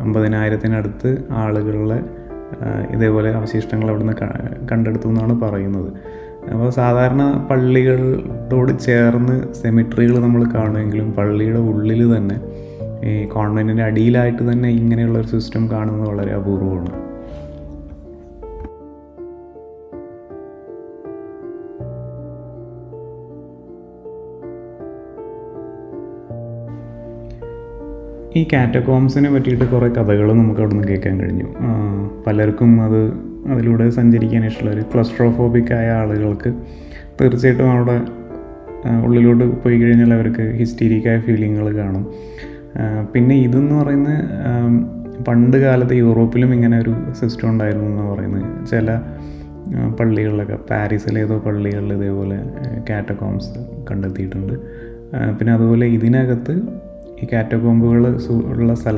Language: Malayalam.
അമ്പതിനായിരത്തിനടുത്ത് ആളുകളുടെ ഇതേപോലെ അവശിഷ്ടങ്ങൾ അവിടുന്ന് കണ്ടെടുത്തു എന്നാണ് പറയുന്നത്. അപ്പോൾ സാധാരണ പള്ളികളോട് ചേർന്ന് സെമിട്രികൾ നമ്മൾ കാണുമെങ്കിലും പള്ളിയുടെ ഉള്ളിൽ തന്നെ ഈ കോൺവെന്റിന്റെ അടിയിലായിട്ട് തന്നെ ഇങ്ങനെയുള്ള ഒരു സിസ്റ്റം കാണുന്നത് വളരെ അപൂർവമാണ്. ഈ കാറ്റക്കോംസിനെ പറ്റിയിട്ട് കുറേ കഥകൾ നമുക്ക് അവിടെ നിന്ന് കേൾക്കാൻ കഴിഞ്ഞു. പലർക്കും അത് അതിലൂടെ സഞ്ചരിക്കാൻ ഇഷ്ടമുള്ള ഒരു ക്ലസ്ട്രോഫോബിക് ആയ ആളുകൾക്ക് തീർച്ചയായിട്ടും അവിടെ ഉള്ളിലോട്ട് പോയി കഴിഞ്ഞാൽ അവർക്ക് ഹിസ്റ്റീരിക്കായ ഫീലിങ്ങുകൾ കാണും. പിന്നെ ഇതെന്ന് പറയുന്ന പണ്ട് കാലത്ത് യൂറോപ്പിലും ഇങ്ങനെ ഒരു സിസ്റ്റം ഉണ്ടായിരുന്നു എന്ന് പറയുന്നത്. ചില പള്ളികളിലൊക്കെ പാരീസിലേതോ പള്ളികളിൽ ഇതേപോലെ കാറ്റകോംസ് കണ്ടെത്തിയിട്ടുണ്ട്. പിന്നെ അതുപോലെ ഇതിനകത്ത് ഈ കാറ്റക്കോമ്പുകൾ ഉള്ള സ്ഥലം